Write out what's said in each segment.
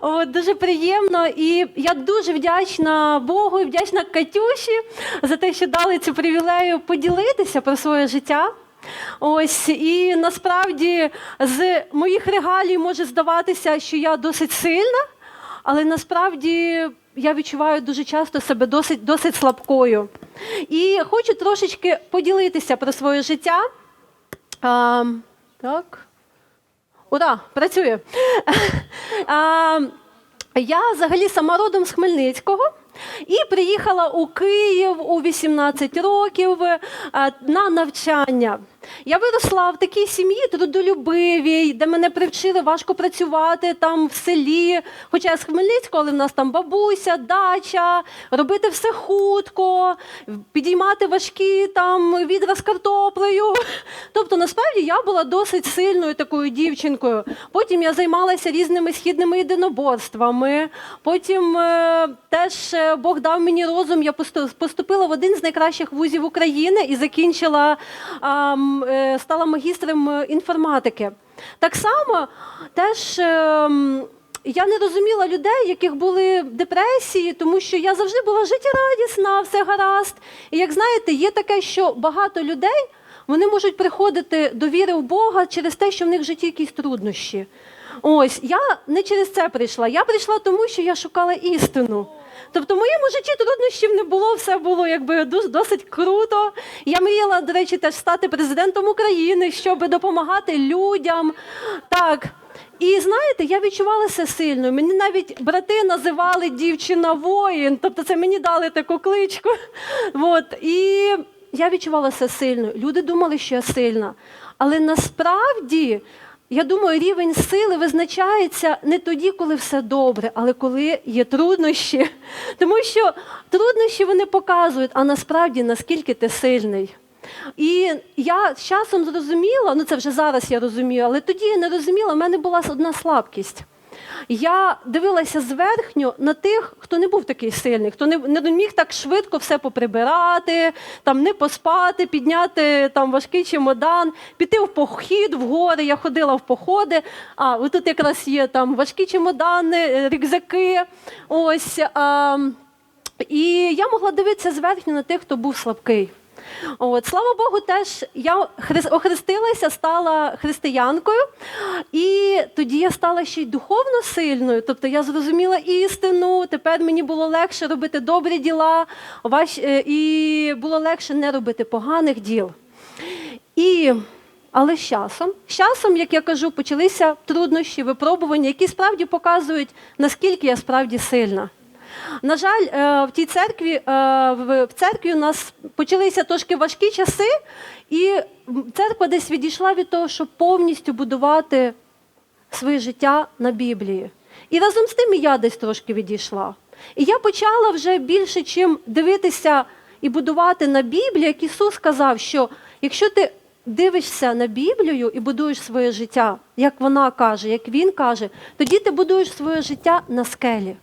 От, дуже приємно. І я дуже вдячна Богу і вдячна Катюші за те, що дали цю привілею поділитися про своє життя. Ось і насправді з моїх регалій може здаватися, що я досить сильна, але насправді я відчуваю дуже часто себе досить, досить слабкою. І хочу трошечки поділитися про своє життя. А, так. Ура, працює. А, я взагалі сама родом з Хмельницького і приїхала у Київ у 18 років на навчання. Я виросла в такій сім'ї трудолюбивій, де мене привчили важко працювати там в селі. Хоча я з Хмельницького, але в нас там бабуся, дача, робити все хутко, підіймати важкі там відра з картоплею. Тобто, насправді я була досить сильною такою дівчинкою. Потім я займалася різними східними єдиноборствами. Потім е, теж е, Бог дав мені розум. Я поступила в один з найкращих вузів України і закінчила, е, стала магістром е, інформатики. Так само теж. е, я не розуміла людей, яких були депресії, тому що я завжди була життєрадісна, все гаразд. І як знаєте, є таке, що багато людей вони можуть приходити до віри в Бога через те, що в них в житті якісь труднощі. Ось я не через це прийшла. Я прийшла тому, що я шукала істину. Тобто в моєму житті труднощів не було, все було якби дос- досить круто. Я мріяла, до речі, теж стати президентом України, щоб допомагати людям. Так. І знаєте, я відчувалася сильною. Мені навіть брати називали дівчина воїн, тобто це мені дали таку кличку. От. І я відчувалася сильною. Люди думали, що я сильна. Але насправді, я думаю, рівень сили визначається не тоді, коли все добре, але коли є труднощі. Тому що труднощі вони показують, а насправді наскільки ти сильний. І я з часом зрозуміла, ну це вже зараз я розумію, але тоді я не розуміла, в мене була одна слабкість. Я дивилася зверхньо на тих, хто не був такий сильний, хто не, не міг так швидко все поприбирати, там не поспати, підняти там важкий чемодан, піти в похід в гори. Я ходила в походи. А тут якраз є там важкі чемодани, е, рюкзаки. Ось. А, і я могла дивитися зверхньо на тих, хто був слабкий. От, слава Богу, теж я охрестилася, стала християнкою, і тоді я стала ще й духовно сильною. Тобто я зрозуміла істину, тепер мені було легше робити добрі діла, е, і було легше не робити поганих діл. І, але з часом, з часом, як я кажу, почалися труднощі, випробування, які справді показують, наскільки я справді сильна. На жаль, е, в тій церкві, е, в церкві у нас почалися трошки важкі часи, і церква десь відійшла від того, щоб повністю будувати своє життя на Біблії. І разом з тим і я десь трошки відійшла. І я почала вже більше чим дивитися і будувати на Біблії, як Ісус сказав, що якщо ти дивишся на Біблію і будуєш своє життя, як вона каже, як він каже, тоді ти будуєш своє життя на скелі.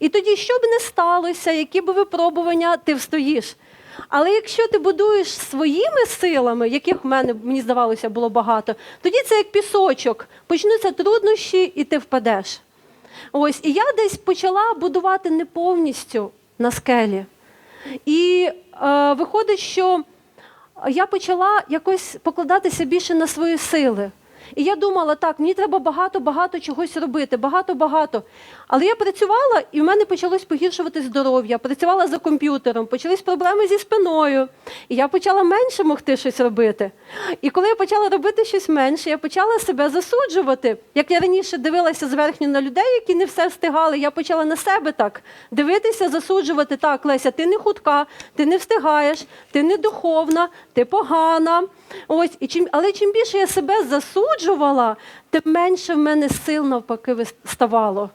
І тоді, що б не сталося, які б випробування, ти встоїш. Але якщо ти будуєш своїми силами, яких в мене, мені здавалося, було багато, тоді це як пісочок, почнуться труднощі, і ти впадеш. Ось, і я десь почала будувати не повністю на скелі. І е, виходить, що я почала якось покладатися більше на свої сили. І я думала, так, мені треба багато-багато чогось робити, багато-багато. Але я працювала, і в мене почалось погіршувати здоров'я. Працювала за комп'ютером, почались проблеми зі спиною. І я почала менше могти щось робити. І коли я почала робити щось менше, я почала себе засуджувати. Як я раніше дивилася зверхньо на людей, які не все встигали, я почала на себе так дивитися, засуджувати. Так, Леся, ти не хутка, ти не встигаєш, ти не духовна, ти погана. Ось, і чим, але чим більше я себе засуджувала, тим менше в мене сил навпаки ставало.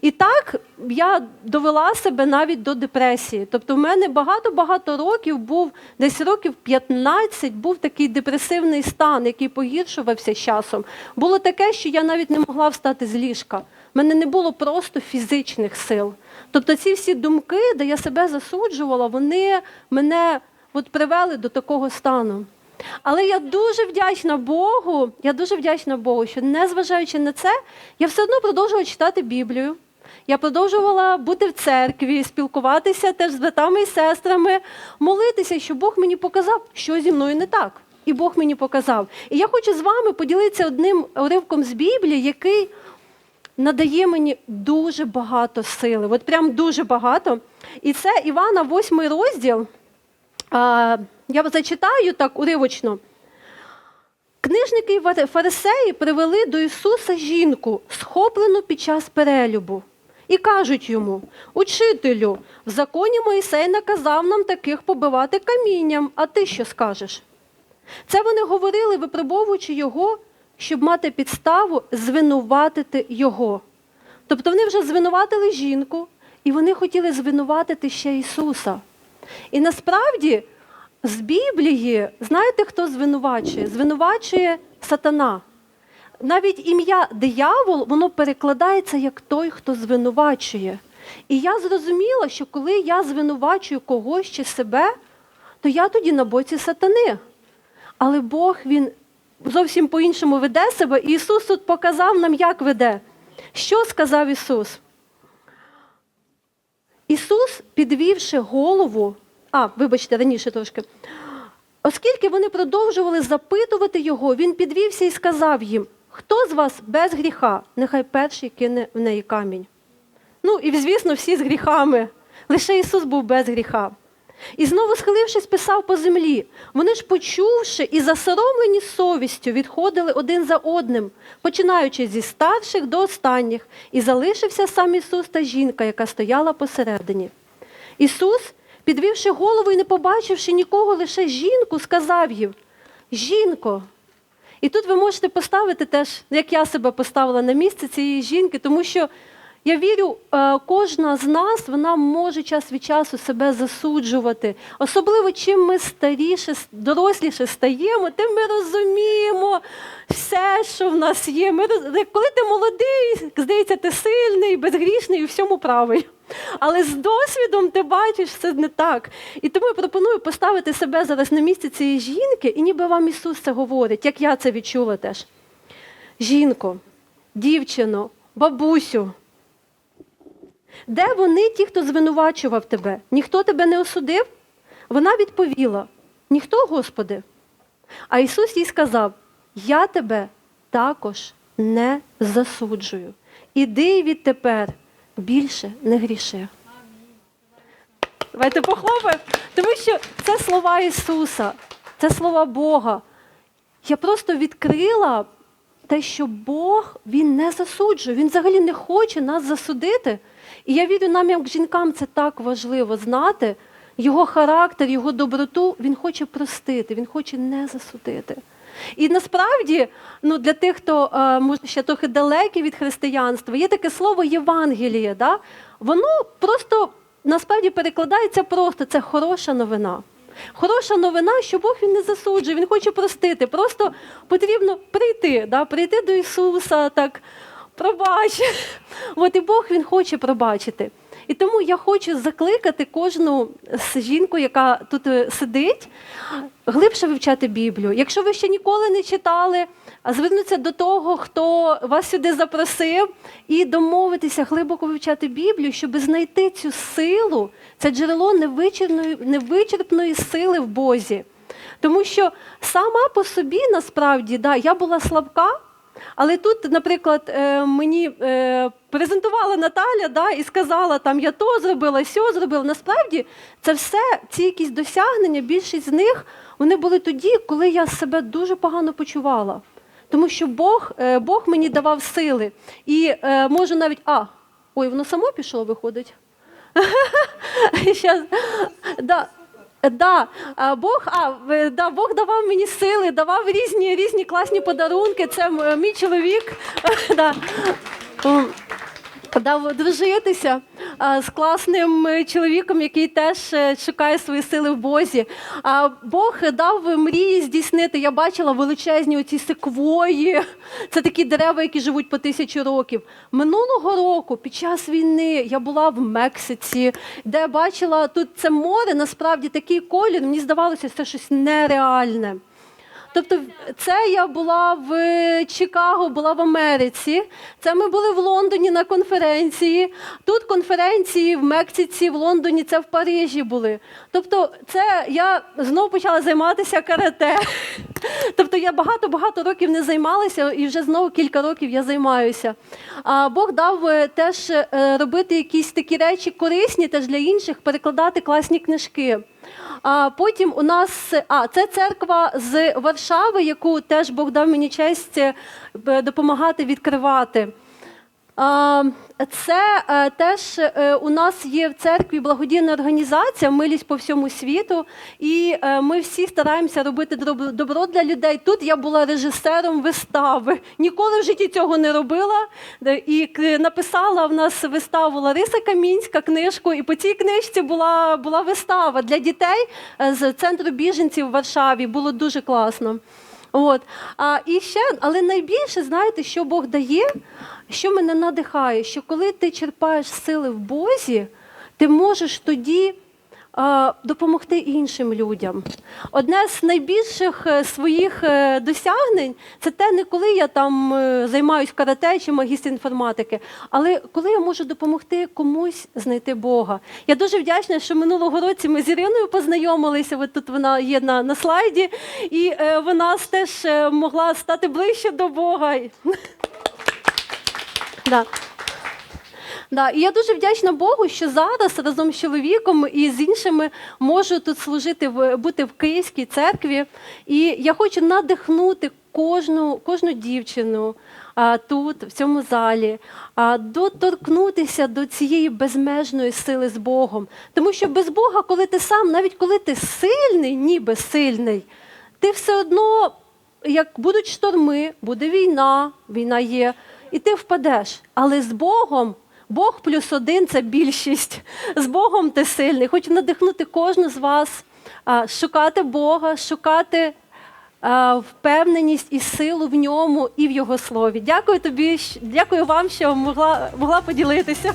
І так я довела себе навіть до депресії. Тобто в мене багато-багато років був, десь років 15 був такий депресивний стан, який погіршувався з часом. Було таке, що я навіть не могла встати з ліжка. У мене не було просто фізичних сил. Тобто ці всі думки, де я себе засуджувала, вони мене от привели до такого стану. Але я дуже вдячна Богу, я дуже вдячна Богу, що незважаючи на це, я все одно продовжувала читати Біблію. Я продовжувала бути в церкві, спілкуватися теж з братами і сестрами, молитися, щоб Бог мені показав, що зі мною не так. І Бог мені показав. І я хочу з вами поділитися одним уривком з Біблії, який надає мені дуже багато сили. От прям дуже багато. І це Івана, 8 розділ. Я зачитаю так уривочно. Книжники фарисеї привели до Ісуса жінку, схоплену під час перелюбу, і кажуть йому: Учителю, в законі Моїсей наказав нам таких побивати камінням, а ти що скажеш? Це вони говорили, випробовуючи його, щоб мати підставу звинуватити його. Тобто вони вже звинуватили жінку, і вони хотіли звинуватити ще Ісуса. І насправді з Біблії, знаєте, хто звинувачує? Звинувачує сатана. Навіть ім'я диявол, воно перекладається як той, хто звинувачує. І я зрозуміла, що коли я звинувачую когось чи себе, то я тоді на боці сатани. Але Бог він зовсім по-іншому веде себе. І Ісус тут показав нам, як веде. Що сказав Ісус? Ісус, підвівши голову, а, вибачте, раніше трошки. Оскільки вони продовжували запитувати його, він підвівся і сказав їм: Хто з вас без гріха, нехай перший кине в неї камінь. Ну і, звісно, всі з гріхами. Лише Ісус був без гріха. І знову, схилившись, писав по землі. Вони ж, почувши і засоромлені совістю, відходили один за одним, починаючи зі старших до останніх, і залишився сам Ісус та жінка, яка стояла посередині. Ісус, підвівши голову і не побачивши нікого, лише жінку, сказав їм: Жінко. І тут ви можете поставити теж, як я себе поставила на місце цієї жінки, тому що я вірю, е, кожна з нас вона може час від часу себе засуджувати. Особливо, чим ми старіше, доросліше стаємо, тим ми розуміємо все, що в нас є. Ми, Коли ти молодий, здається, ти сильний, безгрішний і всьому правий. Але з досвідом ти бачиш, це не так. І тому я пропоную поставити себе зараз на місце цієї жінки, і ніби вам Ісус це говорить, як я це відчула теж. Жінко, дівчино, бабусю. Де вони, ті, хто звинувачував тебе? Ніхто тебе не осудив? Вона відповіла: ніхто, Господи. А Ісус їй сказав: Я тебе також не засуджую. Іди відтепер більше не гріши. Давайте похлопаємо, тому що це слова Ісуса, це слова Бога. Я просто відкрила те, що Бог Він не засуджує, Він взагалі не хоче нас засудити. І я вірю, нам, як жінкам, це так важливо знати. Його характер, його доброту, він хоче простити, він хоче не засудити. І насправді, ну для тих, хто е, може ще трохи далекий від християнства, є таке слово Євангеліє. Да? Воно просто насправді перекладається просто це хороша новина. Хороша новина, що Бог він не засуджує, Він хоче простити. Просто потрібно прийти, да? прийти до Ісуса, так, пробач. От і Бог Він хоче пробачити. І тому я хочу закликати кожну жінку, яка тут е, сидить, глибше вивчати Біблію. Якщо ви ще ніколи не читали, звернутися до того, хто вас сюди запросив, і домовитися глибоко вивчати Біблію, щоб знайти цю силу, це джерело невичерпної, невичерпної сили в Бозі. Тому що сама по собі насправді да, я була слабка. Але тут, наприклад, е, мені е, презентувала Наталя да, і сказала, там я то зробила, сьо зробила. Насправді це все, ці якісь досягнення, більшість з них вони були тоді, коли я себе дуже погано почувала. Тому що Бог е, Бог мені давав сили. І можу навіть. А, ой, воно само пішло, виходить. Да. Да, Бог а, да, Бог давав мені сили, давав різні різні класні подарунки. Це мій чоловік. Да, дав дружитися з класним чоловіком, який теж е, шукає свої сили в Бозі. Бог дав мрії здійснити. Я бачила величезні оці секвої. Це такі дерева, які живуть по тисячу років. Минулого року, під час війни, я була в Мексиці, де бачила тут це море, насправді такий колір. Мені здавалося, це щось нереальне. Тобто, це я була в Чикаго, була в Америці. Це ми були в Лондоні на конференції. Тут конференції в Мексиці, в Лондоні, це в Парижі були. Тобто, це я знову почала займатися карате. Тобто я багато-багато років не займалася, і вже знову кілька років я займаюся. А Бог дав е, теж е, робити якісь такі речі корисні теж для інших, перекладати класні книжки. А потім у нас а це церква з Варшави, яку теж Бог дав мені честь е, допомагати відкривати. Це е, теж е, у нас є в церкві благодійна організація Милість по всьому світу, і е, ми всі стараємося робити добро для людей. Тут я була режисером вистави. Ніколи в житті цього не робила. І написала в нас виставу Лариса Камінська книжку, і по цій книжці була, була вистава для дітей з центру біженців в Варшаві. Було дуже класно. От. А, і ще, але найбільше, знаєте, що Бог дає, що мене надихає, що коли ти черпаєш сили в Бозі, ти можеш тоді допомогти іншим людям. Одне з найбільших е, своїх е, досягнень це те, не коли я там е, займаюсь карате чи магістр інформатики, але коли я можу допомогти комусь знайти Бога. Я дуже вдячна, що минулого року ми з Іриною познайомилися. От тут вона є на, на слайді, і вона теж могла стати ближче до Бога. Да. Да, і я дуже вдячна Богу, що зараз разом з чоловіком і з іншими можу тут служити бути в Київській церкві. І я хочу надихнути кожну, кожну дівчину тут, в цьому залі, доторкнутися до цієї безмежної сили з Богом. Тому що без Бога, коли ти сам, навіть коли ти сильний, ніби сильний, ти все одно, як будуть шторми, буде війна, війна є, і ти впадеш. Але з Богом. Бог плюс один це більшість. З Богом ти сильний. Хочу надихнути кожну з вас шукати Бога, шукати впевненість і силу в ньому і в Його слові. Дякую тобі, дякую вам, що могла, могла поділитися.